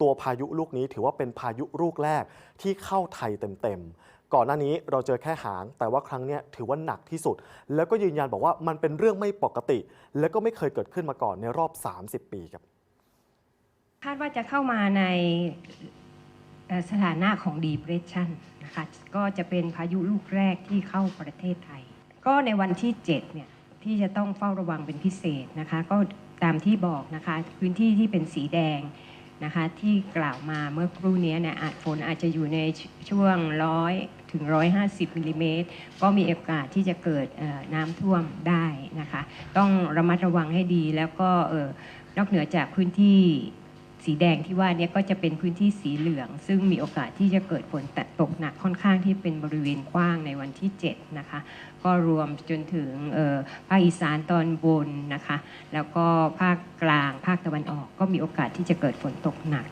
ตัวพายุลูกนี้ถือว่าเป็นพายุลูกแรกที่เข้าไทยเต็มๆ ก่อนหน้านี้เราเจอแค่หาง แต่ว่าครั้งนี้ถือว่าหนักที่สุด แล้วก็ยืนยันบอกว่ามันเป็นเรื่องไม่ปกติ และก็ไม่เคยเกิดขึ้นมาก่อนในรอบ 30 ปีครับ คาดว่าจะเข้ามาในสถานะของ depression นะคะก็จะเป็นพายุลูกแรกที่เข้าประเทศไทย ก็ในวันที่7เนี่ยที่จะต้องเฝ้าระวังเป็นพิเศษนะคะ ก็ตามที่บอกนะคะ พื้นที่ที่เป็นสีแดง นะคะที่กล่าวมาเมื่อครู่นี้เนี่ยอาจฝนอาจจะอยู่ในช่วงร้อยถึง 150มิลลิเมตรก็มีโอกาสที่จะเกิดน้ำท่วมได้นะคะต้องระมัดระวังให้ดีแล้วก็นอกเหนือจากพื้นที่สีแดงที่ว่าเนี้ก็จะเป็นพื้นที่สีเหลือง ซึ่งมีโอกาสที่จะเกิดฝนตกหนักค่อนข้างที่เป็นบริเวณกว้างในวันที่ 7 นะคะ ก็รวมจนถึงภาคอีสานตอนบนนะคะ แล้วก็ภาคกลางภาคตะวันออกก็มีโอกาสที่จะเกิดฝนตกหนัก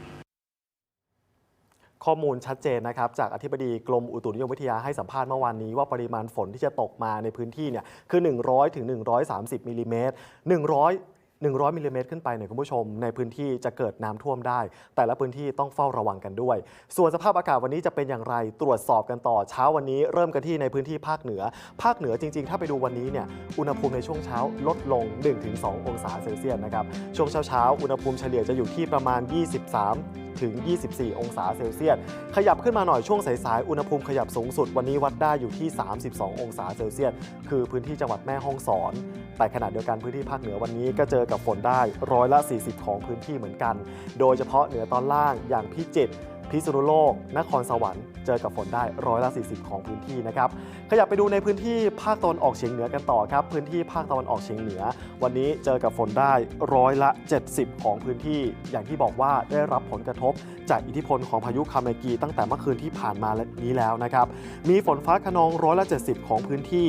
ข้อมูลชัดเจนนะครับจากอธิบดีกรมอุตุนิยมวิทยาให้สัมภาษณ์เมื่อวานนี้ว่าปริมาณฝนที่จะตกมาในพื้นที่เนี่ยคือ 100ถึง130มิลลิเมตร100 100มิลลิเมตรขึ้นไปเนี่ยคุณผู้ชม ในพื้นที่จะเกิดน้ำท่วมได้ แต่ละพื้นที่ต้องเฝ้าระวังกันด้วย ส่วนสภาพอากาศวันนี้จะเป็นอย่างไรตรวจสอบกันต่อเช้าวันนี้ เริ่มกันที่ในพื้นที่ภาคเหนือ ภาคเหนือจริง ๆ ถ้าไปดูวันนี้เนี่ยอุณหภูมิในช่วงเช้าลดลง 1-2 องศาเซลเซียสนะครับช่วงเช้าๆอุณหภูมิเฉลี่ยจะอยู่ที่ประมาณ 23 ถึง 24 องศาเซลเซียส ขยับขึ้นมาหน่อยช่วงสายๆ อุณหภูมิขยับสูงสุดวันนี้วัดได้อยู่ที่ 32 องศาเซลเซียส คือพื้นที่จังหวัดแม่ฮ่องสอน แต่ขณะเดียวกันพื้นที่ภาคเหนือวันนี้ก็เจอกับฝนได้ร้อยละ 40 ของพื้นที่เหมือนกัน โดยเฉพาะเหนือตอนล่างอย่างพิจิตร พิษณุโลก นครสวรรค์เจอกับฝนได้ร้อยละ 40 ของพื้นที่นะครับขยับไปดูในพื้นที่ภาคตะวันออกเฉียงเหนือกันต่อครับ พื้นที่ภาคตะวันออกเฉียงเหนือ วันนี้เจอกับฝนได้ร้อยละ 70 ของพื้นที่ อย่างที่บอกว่าได้รับผลกระทบ จากอิทธิพลของพายุคาเมกีตั้งแต่เมื่อคืนที่ผ่านมานี้แล้วนะครับมีฝนฟ้าขนองร้อยละ 70 ของพื้นที่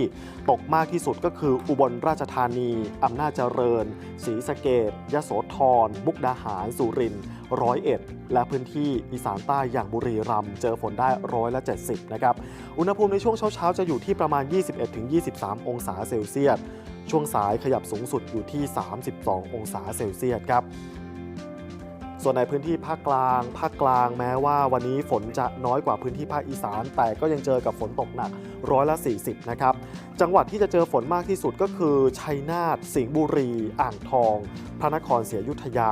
ตกมากที่สุดก็คืออุบลราชธานีอำนาจเจริญศรีสะเกดยโสธรมุกดาหารสุรินทร์ร้อยเอ็ดและพื้นที่อีสานใต้อย่างบุรีรัมย์เจอฝนได้ร้อยละ 70 นะครับ อุณหภูมิในช่วงเช้าๆ จะอยู่ที่ประมาณ 21-23 องศาเซลเซียส ช่วงสายขยับสูงสุดอยู่ที่ 32 องศาเซลเซียสครับส่วนในพื้นที่ภาคกลาง ภาคกลางแม้ว่าวันนี้ฝนจะน้อยกว่าพื้นที่ภาคอีสาน แต่ก็ยังเจอกับฝนตกหนักร้อยละ 40 นะครับ จังหวัดที่จะเจอฝนมากที่สุดก็คือ ชัยนาท สิงห์บุรี อ่างทอง พระนครศรีอยุธยา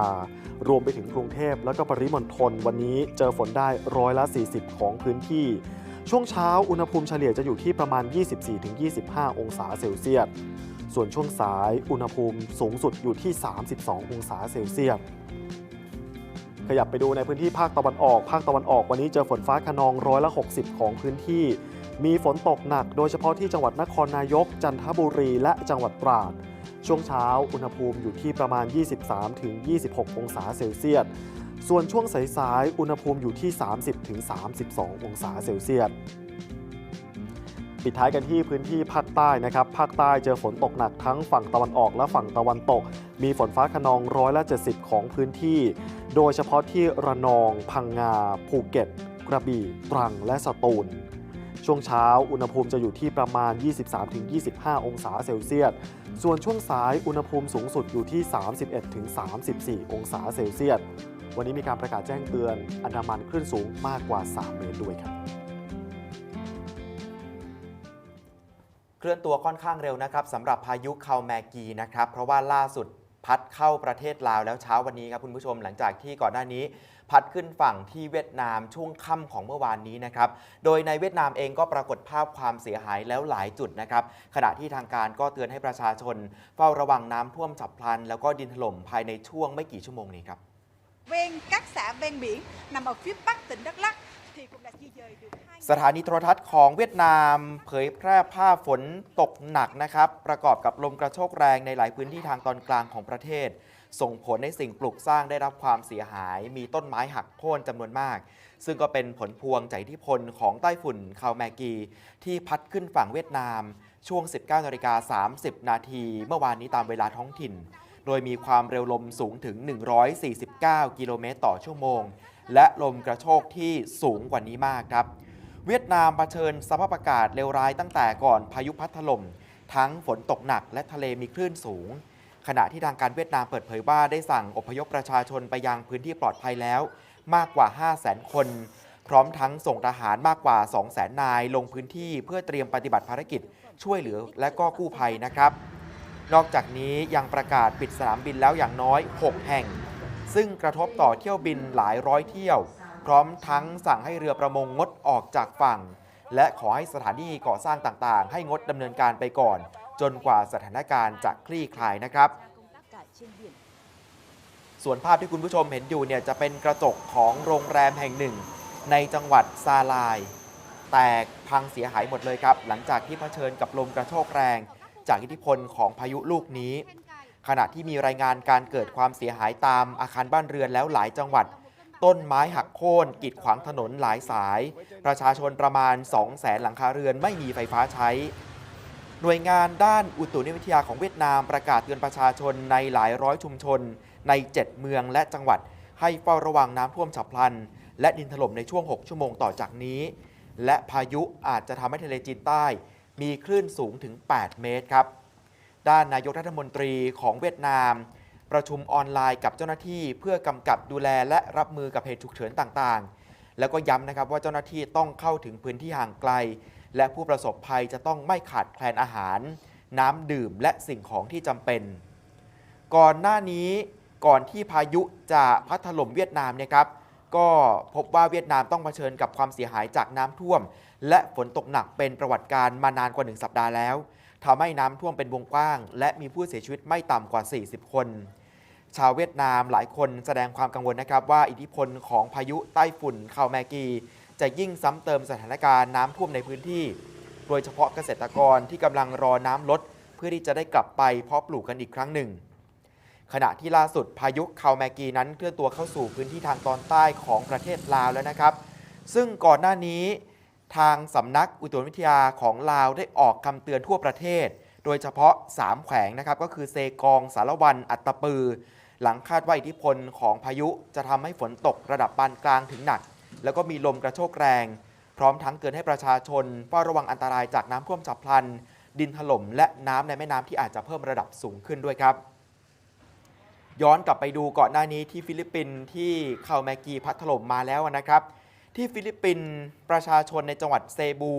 รวมไปถึงกรุงเทพแล้วก็ปริมณฑลวันนี้เจอฝนได้ร้อยละ 40 ของพื้นที่ ช่วงเช้าอุณหภูมิเฉลี่ยจะอยู่ที่ประมาณ 24-25 องศาเซลเซียส ส่วนช่วงสายอุณหภูมิสูงสุดอยู่ที่ 32 องศาเซลเซียสขยับไปดูในพื้นที่ภาคตะวันออก ภาคตะวันออกวันนี้เจอฝนฟ้าขนองร้อยละ 60 ของพื้นที่ มีฝนตกหนัก โดยเฉพาะที่จังหวัดนครนายก จันทบุรีและจังหวัดตราด ช่วงเช้าอุณหภูมิอยู่ที่ประมาณ 23-26 องศาเซลเซียส ส่วนช่วงสายๆ อุณหภูมิอยู่ที่ 30-32 องศาเซลเซียสปิดท้ายกันที่พื้นที่ภาคใต้นะครับ ภาคใต้เจอฝนตกหนักทั้งฝั่งตะวันออกและฝั่งตะวันตก มีฝนฟ้าขนองร้อยละ 70 ของพื้นที่ โดยเฉพาะที่ระนอง พังงา ภูเก็ต กระบี่ ตรัง และสตูล ช่วงเช้าอุณหภูมิจะอยู่ที่ประมาณ 23-25 องศาเซลเซียส ส่วนช่วงสายอุณหภูมิสูงสุดอยู่ที่ 31-34 องศาเซลเซียส วันนี้มีการประกาศแจ้งเตือนอันดามันคลื่นสูงมากกว่า 3 เมตรด้วยครับ เคลื่อนตัวค่อนข้างเร็วนะครับสำหรับพายุคาแมกีนะครับ เพราะว่าล่าสุด พัดเข้าประเทศลาวแล้วเช้าวันนี้ครับคุณผู้ชมหลังจากที่ก่อนหน้านี้ พัดขึ้นฝั่งที่เวียดนามช่วงค่ำของเมื่อวานนี้นะครับโดยในเวียดนามเองก็ปรากฏภาพความเสียหายแล้วหลายจุดนะครับขณะที่ทางการก็เตือนให้ประชาชน เฝ้าระวังน้ำท่วมฉับพลัน แล้วก็ดินถล่มภายในช่วงไม่กี่ชั่วโมงนี้ครับ ven các xã ven biển nằm ở phía bắc tỉnh Đắk Lắk สถานีโทรทัศน์ของเวียดนามเผยแพร่ภาพฝนตกหนักนะครับ ประกอบกับลมกระโชกแรงในหลายพื้นที่ทางตอนกลางของประเทศ ส่งผลให้สิ่งปลูกสร้างได้รับความเสียหาย มีต้นไม้หักโค่นจำนวนมาก ซึ่งก็เป็นผลพวงจากอิทธิพลของไต้ฝุ่นคาวแมกี ที่พัดขึ้นฝั่งเวียดนาม ช่วง 19นาฬิกา30 นาทีเมื่อวานนี้ตามเวลาท้องถิ่น โดยมีความเร็วลมสูงถึง 149 กิโลเมตรต่อชั่วโมง และลมกระโชกที่สูงกว่านี้มากครับ เวียดนามเผชิญสภาพอากาศเลวร้ายตั้งแต่ก่อนพายุพัดถล่มทั้งฝนตกหนักและทะเลมีคลื่นสูง ขณะที่ทางการเวียดนามเปิดเผยว่าได้สั่งอพยพประชาชนไปยังพื้นที่ปลอดภัยแล้ว มากกว่า 5 0 0แสนคน พร้อมทั้งส่งทหารมากกว่า 2 0 0แสนนายลงพื้นที่เพื่อเตรียมปฏิบัติภารกิจ ช่วยเหลือและก็กู้ภัยนะครับ นอกจากนี้ยังประกาศปิดสนามบินแล้วอย่างน้อย 6 แห่ง ซึ่งกระทบต่อเที่ยวบินหลายร้อยเที่ยว พร้อมทั้งสั่งให้เรือประมงงดออกจากฝั่ง และขอให้สถานที่ก่อสร้างต่างๆ ให้งดดำเนินการไปก่อน จนกว่าสถานการณ์จะคลี่คลายนะครับ ส่วนภาพที่คุณผู้ชมเห็นอยู่เนี่ยจะเป็นกระจกของโรงแรมแห่งหนึ่ง ในจังหวัดซาลาย แตกพังเสียหายหมดเลยครับ หลังจากที่เผชิญกับลมกระโชกแรง จากอิทธิพลของพายุลูกนี้ ขณะที่มีรายงานการเกิดความเสียหายตามอาคารบ้านเรือนแล้วหลายจังหวัด ต้นไม้หักโค่นกีดขวางถนนหลายสาย ประชาชนประมาณ 2 0 0แสนหลังคาเรือนไม่มีไฟฟ้าใช้ หน่วยงานด้านอุตุนิยมวิทยาของเวียดนามประกาศเตือนประชาชนในหลายร้อยชุมชน ใน 7 เมืองและจังหวัด ให้เฝ้าระวังน้ำท่วมฉับพลัน และดินถล่มในช่วง 6 ชั่วโมงต่อจากนี้ และพายุอาจจะทำให้ทะเลจีนใต้ มีคลื่นสูงถึง 8 เมตรครับ ด้านนายกรัฐมนตรีของเวียดนาม ประชุมออนไลน์กับเจ้าหน้าที่ เพื่อกำกับดูแลและรับมือกับเหตุฉุกเฉินต่างๆ แล้วก็ย้ำนะครับว่าเจ้าหน้าที่ต้องเข้าถึงพื้นที่ห่างไกล และผู้ประสบภัยจะต้องไม่ขาดแคลนอาหาร น้ำดื่มและสิ่งของที่จำเป็น ก่อนหน้านี้ก่อนที่พายุจะพัดถล่มเวียดนามเนี่ยครับก็พบว่าเวียดนามต้องเผชิญกับความเสียหายจากน้ำท่วม และฝนตกหนักเป็นประวัติการมานานกว่า 1 สัปดาห์แล้ว ทำให้น้ำท่วมเป็นวงกว้าง และมีผู้เสียชีวิตไม่ต่ำกว่า 40 คน ชาวเวียดนามหลายคนแสดงความกังวลนะครับว่าอิทธิพลของพายุใต้ฝุ่นคาแมกี จะยิ่งซ้ำเติมสถานการณ์น้ำท่วมในพื้นที่ โดยเฉพาะเกษตรกรที่กำลังรอน้ำลด เพื่อที่จะได้กลับไปเพาะปลูกกันอีกครั้งหนึ่ง ขณะที่ล่าสุดพายุคาแมกีนั้นเคลื่อนตัวเข้าสู่พื้นที่ทางตอนใต้ของประเทศลาวแล้วนะครับ ซึ่งก่อนหน้านี้ ทางสำนักอุตุนิยมวิทยาของลาวได้ออกคำเตือนทั่วประเทศ โดยเฉพาะ 3 แขวงนะครับ ก็คือเซกอง สารวัน อัตตปือ หลังคาดว่าอิทธิพลของพายุจะทำให้ฝนตกระดับปานกลางถึงหนัก แล้วก็มีลมกระโชกแรง พร้อมทั้งเตือนให้ประชาชนเฝ้าระวังอันตรายจากน้ำท่วมฉับพลัน ดินถล่มและน้ำในแม่น้ำที่อาจจะเพิ่มระดับสูงขึ้นด้วยครับย้อนกลับไปดูก่อนหน้านี้ที่ฟิลิปปินส์ที่คาแมกีพัดถล่มมาแล้วนะครับ ที่ฟิลิปปินส์ประชาชนในจังหวัดเซบู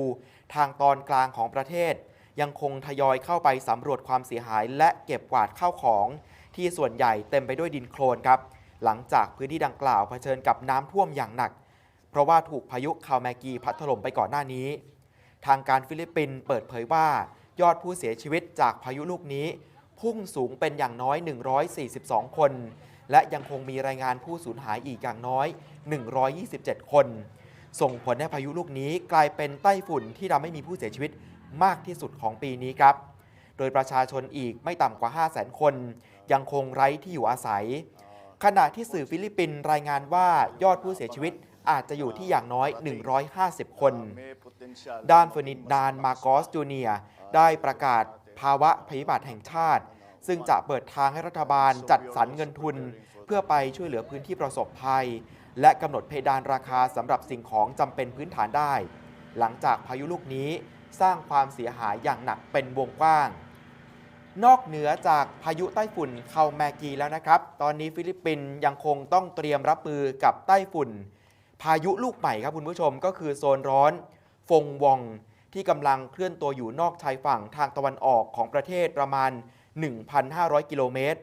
ทางตอนกลางของประเทศ ยังคงทยอยเข้าไปสำรวจความเสียหาย และเก็บกวาดข้าวของ ที่ส่วนใหญ่เต็มไปด้วยดินโคลนครับ หลังจากพื้นที่ดังกล่าวเผชิญกับน้ำท่วมอย่างหนัก เพราะว่าถูกพายุคาแมกีพัดถล่มไปก่อนหน้านี้ ทางการฟิลิปปินส์เปิดเผยว่ายอดผู้เสียชีวิตจากพายุลูกนี้ พุ่งสูงเป็นอย่างน้อย 142 คน และยังคงมีรายงานผู้สูญหายอีกอย่างน้อย 127 คน ส่งผลให้พายุลูกนี้กลายเป็นไต้ฝุ่นที่ทำให้มีผู้เสียชีวิตมากที่สุดของปีนี้ครับ โดยประชาชนอีกไม่ต่ำกว่า 500,000 คน ยังคงไร้ที่อยู่อาศัย ขณะที่สื่อฟิลิปปินส์รายงานว่ายอดผู้เสียชีวิตอาจจะอยู่ที่อย่างน้อย 150 คน ด้านเฟอร์นิดานมาโกสจูเนียได้ประกาศภาวะภัยพิบัติแห่งชาติ ซึ่งจะเปิดทางให้รัฐบาลจัดสรรเงินทุน เพื่อไปช่วยเหลือพื้นที่ประสบภัย และกำหนดเพดานราคาสำหรับสิ่งของจำเป็นพื้นฐานได้ หลังจากพายุลูกนี้สร้างความเสียหายอย่างหนักเป็นวงกว้าง นอกเหนือจากพายุไต้ฝุ่นเข้าแมกีแล้วนะครับ ตอนนี้ฟิลิปปินส์ยังคงต้องเตรียมรับมือกับไต้ฝุ่น พายุลูกใหม่ครับคุณผู้ชมก็คือโซนร้อน ฟงวองที่กำลังเคลื่อนตัวอยู่นอกชายฝั่งทางตะวันออกของประเทศประมาณ 1,500 กิโลเมตร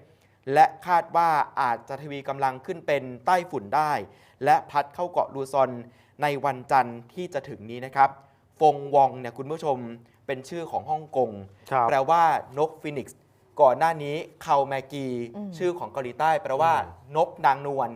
และคาดว่าอาจจะทวีกำลังขึ้นเป็นไต้ฝุ่นได้ และพัดเข้าเกาะลูซอนในวันจันทร์ที่จะถึงนี้นะครับ ฟงวองเนี่ยคุณผู้ชมเป็นชื่อของฮ่องกงครับแปลว่านกฟินิกซ์ก่อนหน้านี้คาแมกีอืมชื่อของเกาหลีใต้แปลว่านกนางนวล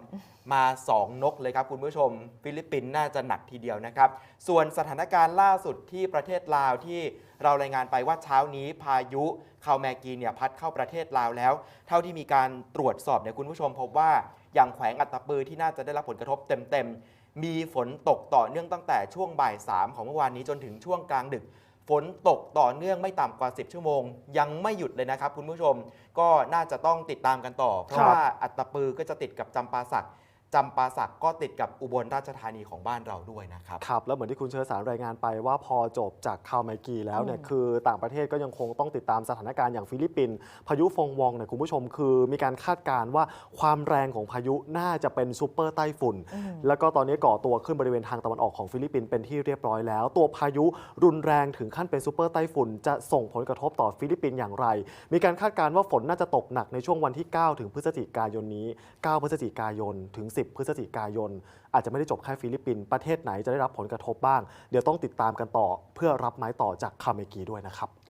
มา 2 นกเลยครับคุณผู้ชม ฟิลิปปินส์น่าจะหนักทีเดียวนะครับ ส่วนสถานการณ์ล่าสุดที่ประเทศลาวที่ เรารายงานไปว่าเช้านี้พายุคาแมกีเนี่ยพัดเข้าประเทศลาวแล้ว เท่าที่มีการตรวจสอบเนี่ยคุณผู้ชมพบว่าอย่างแขวงอัตตปือที่น่าจะได้รับผลกระทบเต็มๆ มีฝนตกต่อเนื่องตั้งแต่ช่วงบ่ายสามของเมื่อวานนี้จนถึงช่วงกลางดึก ฝนตกต่อเนื่องไม่ต่ำกว่า 10 ชั่วโมง ยังไม่หยุดเลยนะครับคุณผู้ชม ก็น่าจะต้องติดตามกันต่อ เพราะว่าอัตตปือก็จะติดกับจำปาสัก จำปาสักก็ติดกับอุบลราชธานีของบ้านเราด้วยนะครับ ครับ แล้วเหมือนที่คุณเชิญสารรายงานไปว่าพอจบจากคาวไมกีแล้วเนี่ยอืมคือต่างประเทศก็ยังคงต้องติดตามสถานการณ์อย่างฟิลิปปินส์พายุฟงวองเนี่ยคุณผู้ชมคือมีการคาดการณ์ว่าความแรงของพายุน่าจะเป็นซูเปอร์ไต้ฝุ่นอืมแล้วก็ตอนนี้ก่อตัวขึ้นบริเวณทางตะวันออกของฟิลิปปินส์เป็นที่เรียบร้อยแล้ว ตัวพายุรุนแรงถึงขั้นเป็นซูเปอร์ไต้ฝุ่นจะส่งผลกระทบต่อฟิลิปปินส์อย่างไร มีการคาดการณ์ว่าฝนน่าจะตกหนักในช่วงวันที่ 9 ถึงพฤศจิกายนนี้ 9 พฤศจิกายนถึง10 พฤศจิกายน อาจจะไม่ได้จบแค่ฟิลิปปินส์ประเทศไหนจะได้รับผลกระทบบ้าง เดี๋ยวต้องติดตามกันต่อ เพื่อรับไม้ต่อจากคาเมกีด้วยนะครับ